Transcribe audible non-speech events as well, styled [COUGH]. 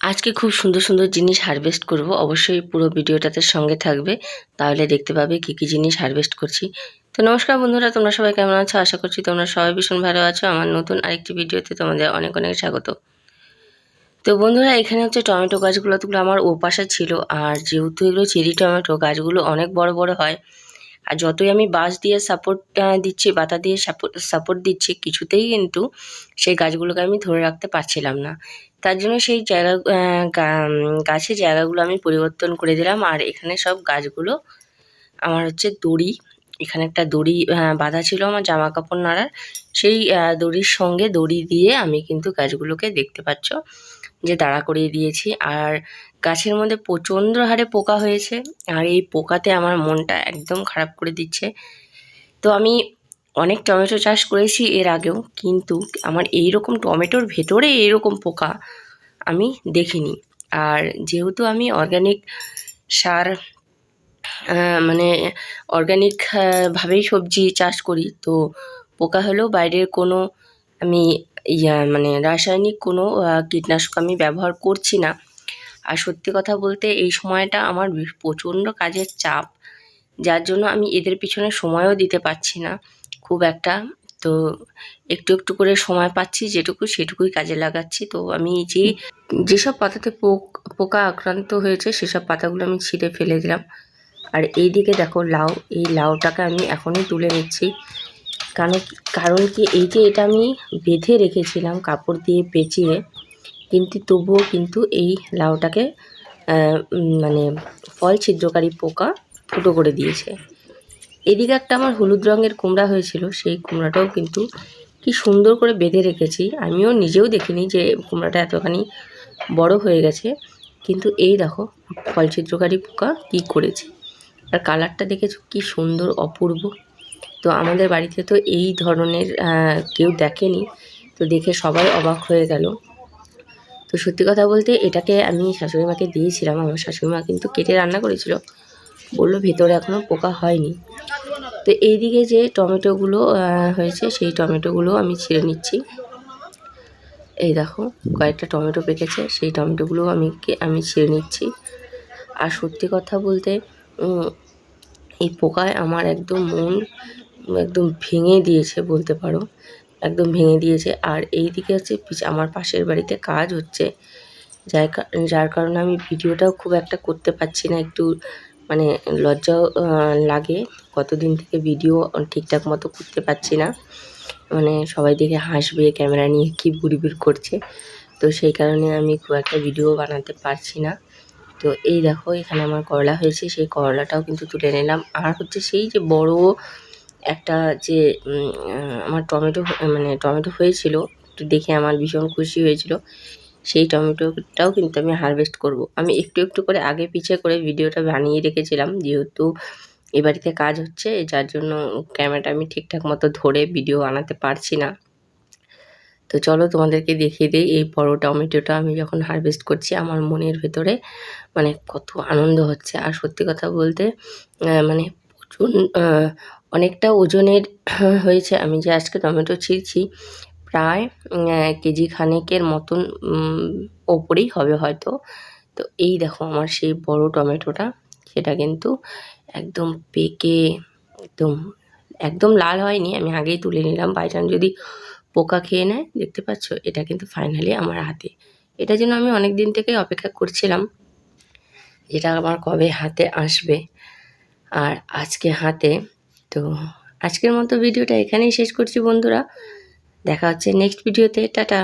আজকে খুব সুন্দর সুন্দর জিনিস হারভেস্ট করব। অবশ্যই পুরো ভিডিওটাতে সঙ্গে থাকবে। তাহলে দেখতে পাবে কী কী জিনিস হারভেস্ট করছি। তো নমস্কার বন্ধুরা, তোমরা সবাই কেমন আছো? আশা করছি তোমরা সবাই ভীষণ ভালো আছো। আমার নতুন আরেকটি ভিডিওতে তোমাদের অনেক অনেক স্বাগত। তো বন্ধুরা, এখানে হচ্ছে টমেটো গাছগুলো তো আমার ওপাশে ছিল। আর যেহেতু এগুলো চেরি টমেটো, গাছগুলো অনেক বড় বড় হয় আর যতই আমি বাঁশ দিয়ে সাপোর্ট দিচ্ছি, বাতা দিয়ে সাপোর্ট সাপোর্ট দিচ্ছি, কিছুতেই কিন্তু সেই গাছগুলোকে আমি ধরে রাখতে পারছিলাম না। তার জন্য সেই জায়গা গাছের জায়গাগুলো আমি পরিবর্তন করে দিলাম। আর এখানে সব গাছগুলো, আমার হচ্ছে দড়ি, এখানে একটা দড়ি বাঁধা ছিল আমার জামা কাপড় নাড়ার। সেই দড়ির সঙ্গে দড়ি দিয়ে আমি কিন্তু গাছগুলোকে দেখতে পাচ্ছ, যে দাঁড়া করিয়ে দিয়েছি। আর গাছের মধ্যে প্রচণ্ড হারে পোকা হয়েছে আর এই পোকাতে আমার মনটা একদম খারাপ করে দিচ্ছে। তো আমি অনেক টমেটো চাষ করেছি এর আগেও, কিন্তু আমার এই রকম টমেটোর ভেতরে এইরকম পোকা আমি দেখিনি। আর যেহেতু আমি অর্গ্যানিক সার মানে অর্গ্যানিক ভাবেই সবজি চাষ করি, তো পোকা হলেও বাইরের কোনো আমি ইয়া মানে রাসায়নিক কোনো কীটনাশক আমি ব্যবহার করছি না। আর সত্যি কথা বলতে এই সময়টা আমার প্রচণ্ড কাজের চাপ, যার জন্য আমি এদের পিছনে সময়ও দিতে পারছি না। খুব একটা তো একটু একটু করে সময় পাচ্ছি, যেটুকু সেটুকুই কাজে লাগাচ্ছি। তো আমি যে, যেসব পাতাতে পোক আক্রান্ত হয়েছে, সেসব পাতাগুলো আমি ছিঁড়ে ফেলে দিলাম। আর এই দিকে দেখো লাউ, এই লাউটাকে আমি এখনই তুলে নিচ্ছি। কারণ কারণ কি, এই যে এটা আমি বেঁধে রেখেছিলাম, কাপড় দিয়ে পেঁচিয়ে কিন্তু তবুও কিন্তু এই লাউটাকে মানে ফল ছিদ্রকারী পোকা ফুটো করে দিয়েছে। এদিকে একটা আমার হলুদ রঙের কুমড়া হয়েছিল, সেই কুমড়াটাও কিন্তু কি সুন্দর করে বেঁধে রেখেছি। আমিও নিজেও দেখিনি যে কুমড়াটা এতখানি বড় হয়ে গেছে। কিন্তু এই দেখো, ফল ছিদ্রকারী পোকা কি করেছে। আর কালারটা দেখেছ কি সুন্দর, অপূর্ব। তো আমাদের বাড়িতে তো এই ধরনের কেউ দেখেনি। তো দেখে সবাই অবাক হয়ে গেল। তো সত্যি কথা বলতে এটাকে আমি শাশুড়ি মাকে দিয়েছিলাম, আমার শাশুড়ি মা কিন্তু কেটে রান্না করেছিল। বলল ভেতরে এখনও পোকা হয়নি। তো এইদিকে যে টমেটোগুলো হয়েছে, সেই টমেটোগুলো আমি ছিঁড়ে নিচ্ছি। এই দেখো, কয়েকটা টমেটো পেকেছে, সেই টমেটোগুলো আমি আমি ছিঁড়ে নিচ্ছি। আর সত্যি কথা বলতে এই পোকায় আমার একদম মন একদম ভেঙে দিয়েছে বলতে পারো। একদম ভেঙে দিয়েছে। আর এই দিকে হচ্ছে আমার পাশের বাড়িতে কাজ হচ্ছে। যার যার কারণে আমি ভিডিওটাও খুব একটা করতে পারছি না। একটু মানে লজ্জাও লাগে। কতদিন থেকে ভিডিও ঠিকঠাক মতো করতে পারছি না। মানে সবাই দেখে হাসবে ক্যামেরা নিয়ে কী বুড়িবিড় করছে। তো সেই কারণে আমি খুব একটা ভিডিও বানাতে পারছি না। তো এই দেখো, এখানে আমার করলা হয়েছে। সেই করলাটাও কিন্তু তুলে নিলাম। আর হচ্ছে সেই যে বড় একটা যে আমার টমেটো মানে টমেটো হয়েছিল দেখে আমার ভীষণ খুশি হয়েছিল। সেই টমেটোটাও কিন্তু আমি হারভেস্ট করব। আমি একটু একটু করে আগে পিছিয়ে করে ভিডিওটা বানিয়ে রেখেছিলাম, যেহেতু এ বাড়িতে কাজ হচ্ছে, যার জন্য ক্যামেরাটা আমি ঠিকঠাক মতো ধরে ভিডিও বানাতে পারছি না। তো চলো তোমাদেরকে দেখিয়ে দিই, এই বড় টমেটোটা আমি যখন হারভেস্ট করছি, আমার মনের ভেতরে মানে কত আনন্দ হচ্ছে। আর সত্যি কথা বলতে মানে প্রচুর অনেকটা ওজনের [CLEARS THROAT] হয়েছে। আমি যে আজকে টমেটো ছিঁড়ছি প্রায় কেজি খানেকের মতন ওপরেই হবে হয়তো। তো এই দেখো আমার সেই বড় টমেটোটা। সেটা কিন্তু একদম পেকে, একদম একদম লাল হয়নি। আমি আগেই তুলে নিলাম। বাই চান্স যদি পোকা খেয়ে নেয়, দেখতে পাচ্ছ? এটা কিন্তু ফাইনালি আমার হাতে। এটা যেন আমি অনেক দিন থেকে অপেক্ষা করছিলাম, যেটা আমার কবে হাতে আসবে। আর আজকে হাতে তো আজকের মতো ভিডিওটা এখানেই শেষ করছি বন্ধুরা। দেখা হচ্ছে নেক্সট ভিডিওতে টাটা।